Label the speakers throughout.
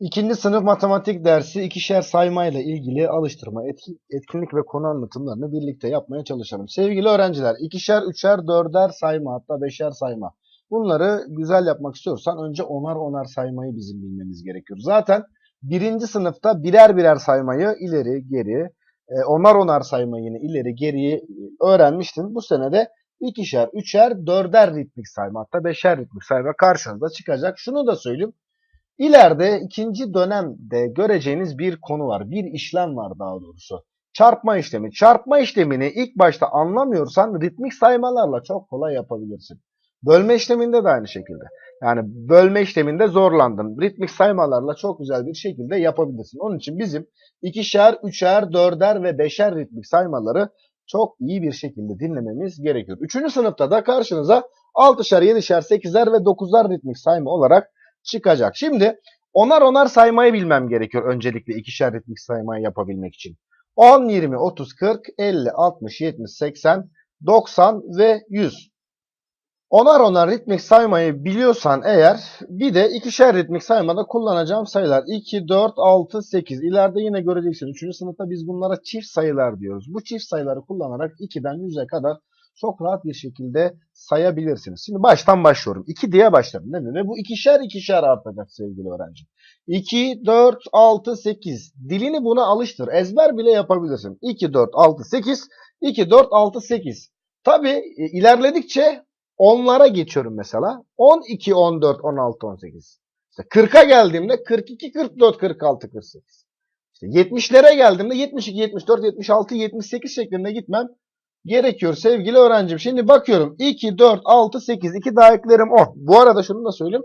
Speaker 1: İkinci sınıf matematik dersi ikişer saymayla ilgili alıştırma, etki- etkinlik ve konu anlatımlarını birlikte yapmaya çalışalım. Sevgili öğrenciler, ikişer, üçer, dörder sayma hatta beşer sayma. Bunları güzel yapmak istiyorsan önce onar onar saymayı bizim bilmemiz gerekiyor. Zaten birinci sınıfta birer birer saymayı ileri geri, e, onar onar saymayı yine ileri geriyi e, öğrenmiştin. Bu sene de ikişer, üçer, dörder ritmik sayma hatta beşer ritmik sayma karşınıza çıkacak. Şunu da söyleyeyim. İleride ikinci dönemde göreceğiniz bir konu var. Bir işlem var daha doğrusu. Çarpma işlemi. Çarpma işlemini ilk başta anlamıyorsan ritmik saymalarla çok kolay yapabilirsin. Bölme işleminde de aynı şekilde. Yani bölme işleminde zorlandın. Ritmik saymalarla çok güzel bir şekilde yapabilirsin. Onun için bizim ikişer, üçer, dörder ve beşer ritmik saymaları çok iyi bir şekilde dinlememiz gerekiyor. Üçüncü sınıfta da karşınıza altışar, yedişer, sekizer ve dokuzar ritmik sayma olarak çıkacak. Şimdi onar onar saymayı bilmem gerekiyor öncelikle ikişer ritmik saymayı yapabilmek için. 10, 20, 30, 40, 50, 60, 70, 80, 90 ve 100. Onar onar ritmik saymayı biliyorsan eğer bir de ikişer ritmik saymada kullanacağım sayılar 2, 4, 6, 8. İleride yine göreceksin. 3. sınıfta biz bunlara çift sayılar diyoruz. Bu çift sayıları kullanarak 2'den 100'e kadar çok rahat bir şekilde sayabilirsiniz. Şimdi baştan başlıyorum. 2 diye başladım değil mi? Ve bu ikişer ikişer artacak sevgili öğrenci. 2, 4, 6, 8. Dilini buna alıştır. Ezber bile yapabilirsin. 2, 4, 6, 8. 2, 4, 6, 8. Tabi ilerledikçe onlara geçiyorum mesela. 12, 14, 16, 18. İşte 40'a geldiğimde 42, 44, 46, 48. İşte 70'lere geldiğimde 72, 74, 76, 78 şeklinde gitmem gerekiyor sevgili öğrencim. Şimdi bakıyorum 2, 4, 6, 8, 2 daha eklerim 10. Bu arada şunu da söyleyeyim.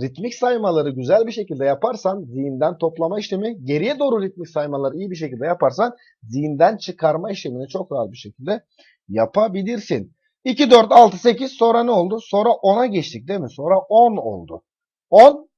Speaker 1: Ritmik saymaları güzel bir şekilde yaparsan zihinden toplama işlemi, geriye doğru ritmik saymaları iyi bir şekilde yaparsan zihinden çıkarma işlemini çok rahat bir şekilde yapabilirsin. 2, 4, 6, 8 sonra ne oldu? Sonra 10'a geçtik değil mi? Sonra 10 oldu. 10,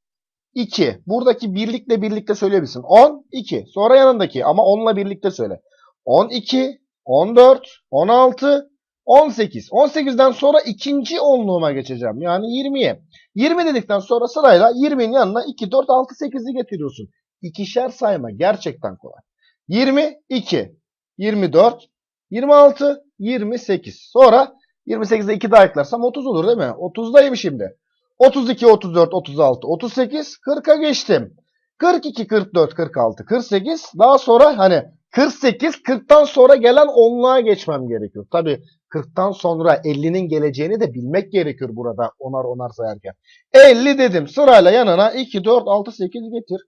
Speaker 1: 2. Buradaki birlikle birlikte söyleyebilirsin. 10, 2. Sonra yanındaki ama 10'la birlikte söyle. 12, 14, 16, 18. 18'den sonra ikinci onluğuma geçeceğim. Yani 20'ye. 20 dedikten sonra sırayla 20'nin yanına 2, 4, 6, 8'i getiriyorsun. İkişer sayma gerçekten kolay. 22, 24, 26, 28. Sonra 28'de 2 daha eklersem 30 olur değil mi? 30'dayım şimdi. 32, 34, 36, 38, 40'a geçtim. 42, 44, 46, 48. Daha sonra hani 48, 40'tan sonra gelen onluğa geçmem gerekiyor. Tabii 40'tan sonra 50'nin geleceğini de bilmek gerekiyor burada onar onar sayarken. 50 dedim. Sırayla yanına 2, 4, 6, 8 getir.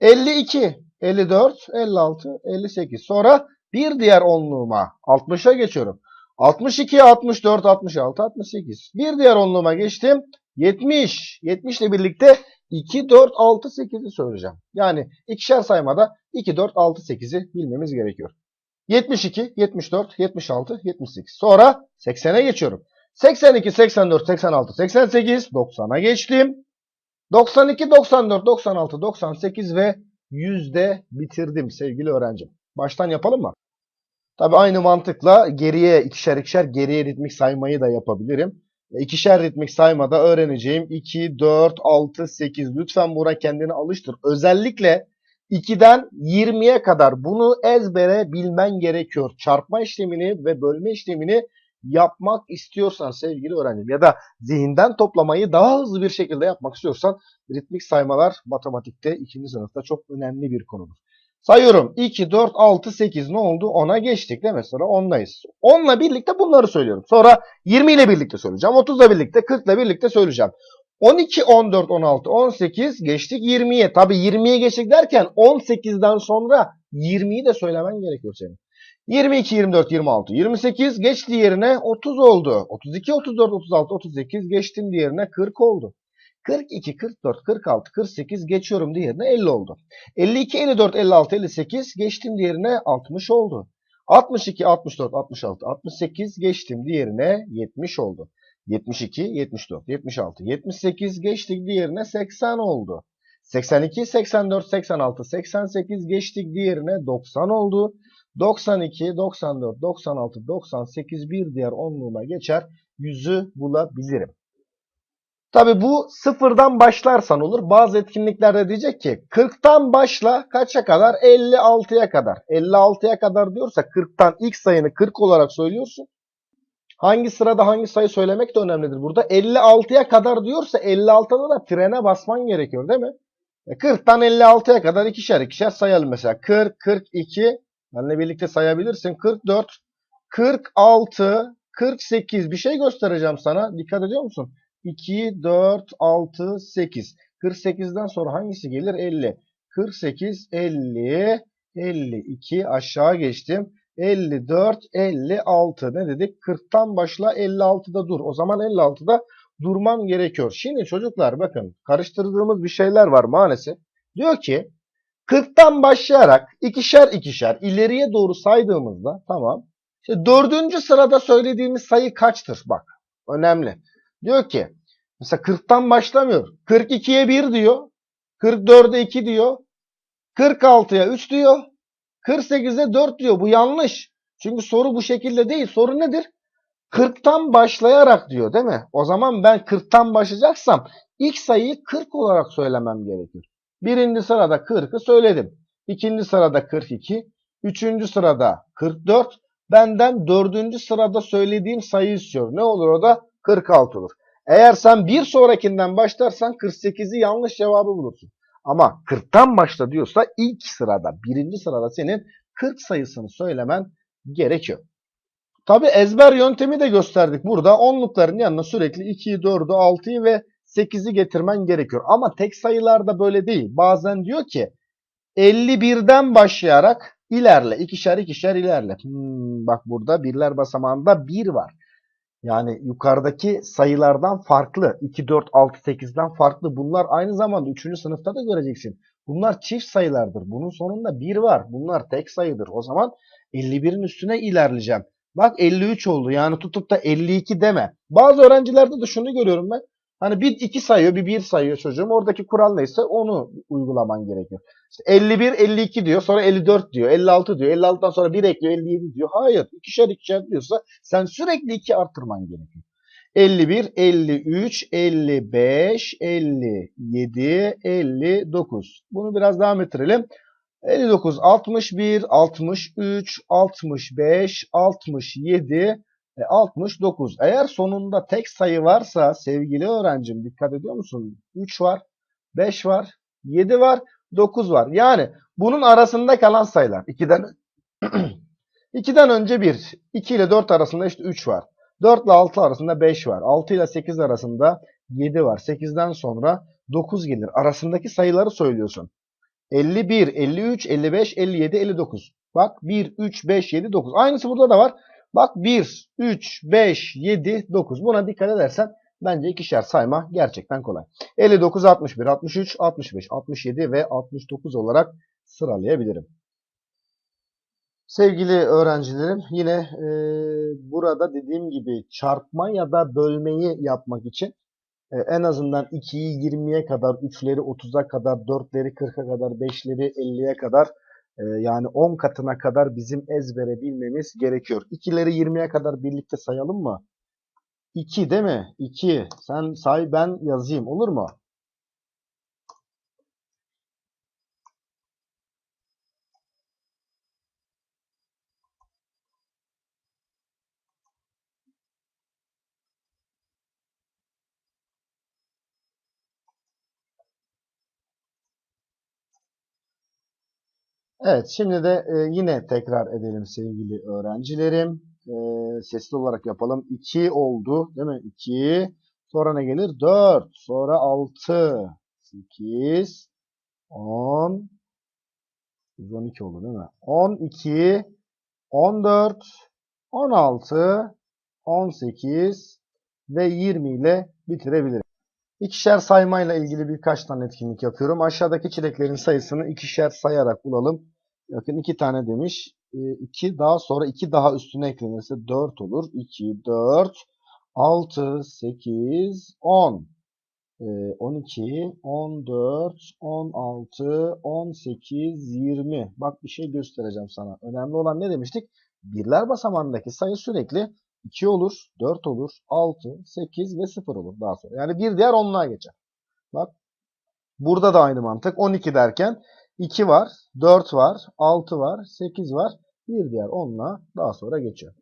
Speaker 1: 52, 54, 56, 58. Sonra bir diğer onluğuma 60'a geçiyorum. 62, 64, 66, 68. Bir diğer onluğuma geçtim. 70. 70 ile birlikte 2, 4, 6, 8'i söyleyeceğim. Yani ikişer saymada 2, 4, 6, 8'i bilmemiz gerekiyor. 72, 74, 76, 78. Sonra 80'e geçiyorum. 82, 84, 86, 88, 90'a geçtim. 92, 94, 96, 98 ve 100'de bitirdim sevgili öğrencim. Baştan yapalım mı? Tabii aynı mantıkla geriye ikişer ikişer geriye ritmik saymayı da yapabilirim. E, İkişer ritmik saymada öğreneceğim 2, 4, 6, 8. Lütfen buna kendini alıştır. Özellikle 2'den 20'ye kadar bunu ezbere bilmen gerekiyor. Çarpma işlemini ve bölme işlemini yapmak istiyorsan sevgili öğrencim ya da zihinden toplamayı daha hızlı bir şekilde yapmak istiyorsan ritmik saymalar matematikte 2. sınıfta çok önemli bir konudur. Sayıyorum. 2, 4, 6, 8 ne oldu? 10'a geçtik değil mi? Sonra 10'dayız. 10'la birlikte bunları söylüyorum. Sonra 20 ile birlikte söyleyeceğim. 30 ile birlikte, 40 ile birlikte söyleyeceğim. 12, 14, 16, 18 geçtik 20'ye. Tabi 20'ye geçtik derken 18'den sonra 20'yi de söylemen gerekiyor senin. 22, 24, 26, 28 geçti yerine 30 oldu. 32, 34, 36, 38 geçtim diğerine 40 oldu. 42, 44, 46, 48 geçiyorum diğerine 50 oldu. 52, 54, 56, 58 geçtim diğerine 60 oldu. 62, 64, 66, 68 geçtim diğerine 70 oldu. 72, 74, 76, 78 geçtik diğerine 80 oldu. 82, 84, 86, 88 geçtik diğerine 90 oldu. 92, 94, 96, 98 bir diğer onluğuna geçer. 100'ü bulabilirim. Tabi bu sıfırdan başlarsan olur. Bazı etkinliklerde diyecek ki 40'tan başla kaça kadar? 56'ya kadar. 56'ya kadar diyorsa 40'tan ilk sayını 40 olarak söylüyorsun. Hangi sırada hangi sayı söylemek de önemlidir burada. 56'ya kadar diyorsa 56'da da frene basman gerekiyor değil mi? E 40'tan 56'ya kadar ikişer ikişer sayalım mesela. 40, 42, benimle birlikte sayabilirsin. 44, 46, 48 bir şey göstereceğim sana. Dikkat ediyor musun? 2, 4, 6, 8. 48'den sonra hangisi gelir? 50. 48, 50, 52 aşağı geçtim. 54, 56 ne dedik? 40'tan başla 56'da dur. O zaman 56'da durmam gerekiyor. Şimdi çocuklar bakın karıştırdığımız bir şeyler var maalesef. Diyor ki 40'tan başlayarak ikişer ikişer ileriye doğru saydığımızda tamam. İşte dördüncü sırada söylediğimiz sayı kaçtır? Bak önemli. Diyor ki mesela 40'tan başlamıyor. 42'ye 1 diyor. 44'e 2 diyor. 46'ya 3 diyor. 48'e 4 diyor. Bu yanlış. Çünkü soru bu şekilde değil. Soru nedir? 40'tan başlayarak diyor değil mi? O zaman ben 40'tan başlayacaksam ilk sayıyı 40 olarak söylemem gerekir. Birinci sırada 40'ı söyledim. İkinci sırada 42. Üçüncü sırada 44. Benden dördüncü sırada söylediğim sayı istiyor. Ne olur o da? 46 olur. Eğer sen bir sonrakinden başlarsan 48'i yanlış cevabı bulursun. Ama 40'tan başla diyorsa ilk sırada, birinci sırada senin 40 sayısını söylemen gerekiyor. Tabi ezber yöntemi de gösterdik. Burada onlukların yanına sürekli 2'yi, 4'ü, 6'yı ve 8'i getirmen gerekiyor. Ama tek sayılarda böyle değil. Bazen diyor ki 51'den başlayarak ilerle. ikişer ikişer ilerle. Hmm, bak burada birler basamağında 1 var. Yani yukarıdaki sayılardan farklı. 2, 4, 6, 8'den farklı. Bunlar aynı zamanda 3. sınıfta da göreceksin. Bunlar çift sayılardır. Bunun sonunda 1 var. Bunlar tek sayıdır. O zaman 51'in üstüne ilerleyeceğim. Bak 53 oldu. Yani tutup da 52 deme. Bazı öğrencilerde de şunu görüyorum ben. Hani bir 2 sayıyor, bir 1 sayıyor çocuğum. Oradaki kural neyse onu uygulaman gerekiyor. İşte 51, 52 diyor. Sonra 54 diyor. 56 diyor. 56'dan sonra 1 ekliyor. 57 diyor. Hayır. ikişer ikişer diyorsa sen sürekli 2 artırman gerekiyor. 51, 53, 55, 57, 59. Bunu biraz devam ettirelim. 59, 61, 63, 65, 67, e, 69. Eğer sonunda tek sayı varsa sevgili öğrencim dikkat ediyor musun? 3 var, 5 var, 7 var, 9 var. Yani bunun arasında kalan sayılar. 2'den 2'den önce 1, 2 ile 4 arasında işte 3 var. 4 ile 6 arasında 5 var. 6 ile 8 arasında 7 var. 8'den sonra 9 gelir. Arasındaki sayıları söylüyorsun. 51, 53, 55, 57, 59. Bak 1, 3, 5, 7, 9. Aynısı burada da var. Bak 1, 3, 5, 7, 9. Buna dikkat edersen bence ikişer sayma gerçekten kolay. 59, 61, 63, 65, 67 ve 69 olarak sıralayabilirim. Sevgili öğrencilerim yine e, burada dediğim gibi çarpma ya da bölmeyi yapmak için e, en azından 2'yi 20'ye kadar, 3'leri 30'a kadar, 4'leri 40'a kadar, 5'leri 50'ye kadar e, yani 10 katına kadar bizim ezbere bilmemiz gerekiyor. 2'leri 20'ye kadar birlikte sayalım mı? 2 değil mi? 2. Sen say ben yazayım olur mu? Evet, şimdi de e, yine tekrar edelim sevgili öğrencilerim. E, sesli olarak yapalım. 2 oldu, değil mi? 2. Sonra ne gelir? 4. Sonra 6. 8. 10. 112 oldu değil mi? 12. 14. 16. 18. Ve 20 ile bitirebilirim. İkişer saymayla ilgili birkaç tane etkinlik yapıyorum. Aşağıdaki çileklerin sayısını ikişer sayarak bulalım. Bakın iki tane demiş. 2 daha sonra 2 daha üstüne eklenirse 4 olur. 2, 4, 6, 8, 10. 12, 14, 16, 18, 20. Bak bir şey göstereceğim sana. Önemli olan ne demiştik? Birler basamağındaki sayı sürekli 2 olur, 4 olur, 6, 8 ve 0 olur daha sonra. Yani bir diğer onluğa geçer. Bak burada da aynı mantık. 12 derken 2 var, 4 var, 6 var, 8 var. Bir diğer onluğa daha sonra geçiyor.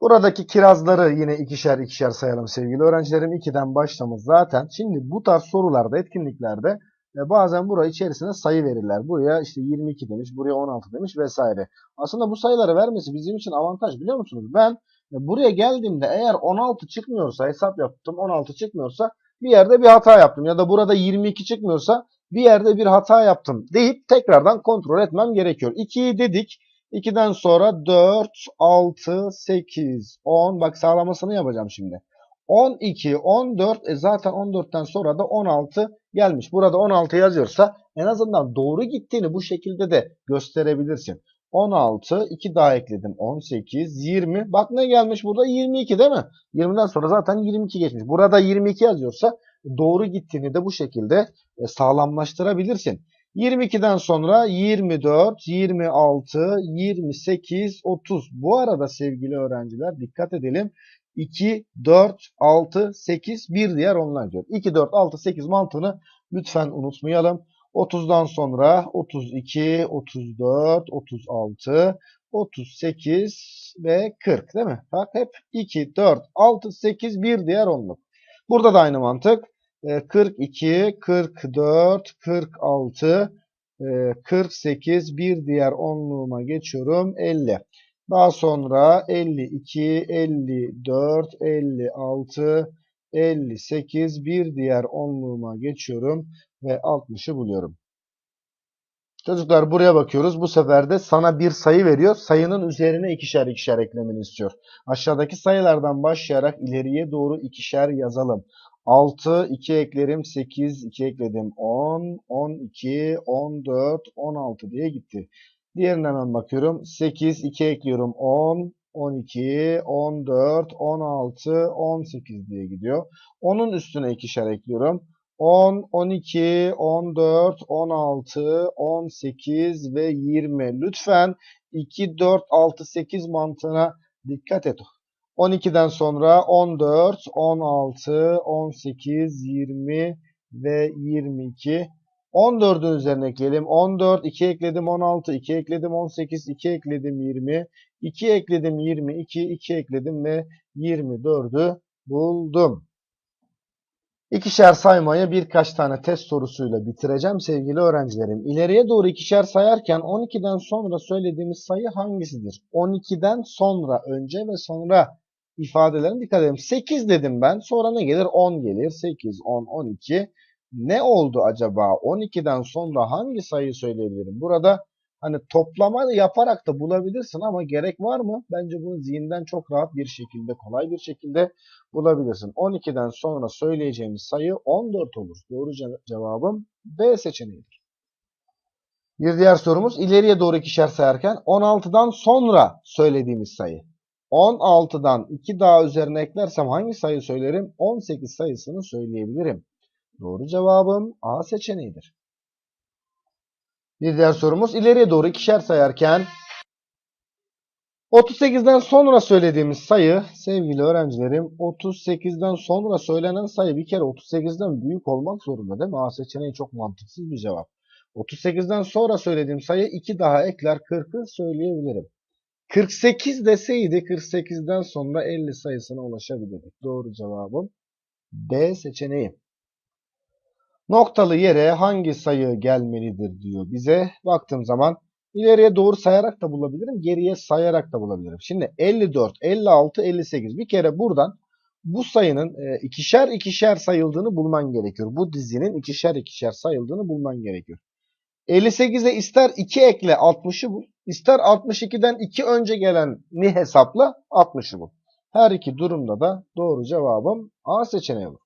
Speaker 1: Buradaki kirazları yine ikişer ikişer sayalım sevgili öğrencilerim. 2'den başlamış zaten. Şimdi bu tarz sorularda, etkinliklerde e, bazen buraya içerisine sayı verirler. Buraya işte 22 demiş, buraya 16 demiş vesaire. Aslında bu sayıları vermesi bizim için avantaj biliyor musunuz? Ben e, buraya geldiğimde eğer 16 çıkmıyorsa, hesap yaptım 16 çıkmıyorsa bir yerde bir hata yaptım. Ya da burada 22 çıkmıyorsa bir yerde bir hata yaptım deyip tekrardan kontrol etmem gerekiyor. 2'yi dedik. 2'den sonra 4, 6, 8, 10. Bak sağlamasını yapacağım şimdi. 12, 14. E zaten 14'ten sonra da 16 gelmiş. Burada 16 yazıyorsa en azından doğru gittiğini bu şekilde de gösterebilirsin. 16, 2 daha ekledim. 18, 20. Bak ne gelmiş burada? 22 değil mi? 20'den sonra zaten 22 geçmiş. Burada 22 yazıyorsa doğru gittiğini de bu şekilde e, sağlamlaştırabilirsin. 22'den sonra 24, 26, 28, 30. Bu arada sevgili öğrenciler dikkat edelim. 2, 4, 6, 8, bir diğer onlar diyor. 2, 4, 6, 8 mantığını lütfen unutmayalım. 30'dan sonra 32, 34, 36, 38 ve 40 değil mi? Bak hep 2, 4, 6, 8 bir diğer onluk. Burada da aynı mantık. E, 42, 44, 46, e, 48 bir diğer onluğuma geçiyorum 50. Daha sonra 52, 54, 56, 58 bir diğer onluğuma geçiyorum ve 60'ı buluyorum. Çocuklar buraya bakıyoruz. Bu sefer de sana bir sayı veriyor. Sayının üzerine ikişer ikişer eklemeni istiyor. Aşağıdaki sayılardan başlayarak ileriye doğru ikişer yazalım. 6, 2 eklerim 8, 2 ekledim 10, 12, 14, 16 diye gitti. Diğerine hemen bakıyorum. 8, 2 ekliyorum 10, 12, 14, 16, 18 diye gidiyor. Onun üstüne ikişer ekliyorum. 10, 12, 14, 16, 18 ve 20. Lütfen 2, 4, 6, 8 mantığına dikkat et. 12'den sonra 14, 16, 18, 20 ve 22. 14'ün üzerine ekleyelim. 14, 2 ekledim 16, 2 ekledim 18, 2 ekledim 20, 2 ekledim 22, 2 ekledim ve 24'ü buldum. İkişer saymayı birkaç tane test sorusuyla bitireceğim sevgili öğrencilerim. İleriye doğru ikişer sayarken 12'den sonra söylediğimiz sayı hangisidir? 12'den sonra önce ve sonra ifadelerine dikkat edelim. 8 dedim ben. Sonra ne gelir? 10 gelir. 8, 10, 12. Ne oldu acaba? 12'den sonra hangi sayıyı söyleyebilirim? Burada hani toplama yaparak da bulabilirsin ama gerek var mı? Bence bunu zihinden çok rahat bir şekilde, kolay bir şekilde bulabilirsin. 12'den sonra söyleyeceğimiz sayı 14 olur. Doğru ce- cevabım B seçeneğidir. Bir diğer sorumuz ileriye doğru ikişer sayarken 16'dan sonra söylediğimiz sayı. 16'dan 2 daha üzerine eklersem hangi sayı söylerim? 18 sayısını söyleyebilirim. Doğru cevabım A seçeneğidir. Bir diğer sorumuz ileriye doğru ikişer sayarken 38'den sonra söylediğimiz sayı sevgili öğrencilerim 38'den sonra söylenen sayı bir kere 38'den büyük olmak zorunda değil mi? A seçeneği çok mantıksız bir cevap. 38'den sonra söylediğim sayı 2 daha ekler 40'ı söyleyebilirim. 48 deseydi 48'den sonra 50 sayısına ulaşabilirdik. Doğru cevabım B seçeneği. Noktalı yere hangi sayı gelmelidir diyor bize. Baktığım zaman ileriye doğru sayarak da bulabilirim, geriye sayarak da bulabilirim. Şimdi 54, 56, 58. Bir kere buradan bu sayının e, ikişer ikişer sayıldığını bulman gerekiyor. Bu dizinin ikişer ikişer sayıldığını bulman gerekiyor. 58'e ister 2 ekle 60'ı bul. ister 62'den 2 önce geleni hesapla 60'ı bul. Her iki durumda da doğru cevabım A seçeneği olur.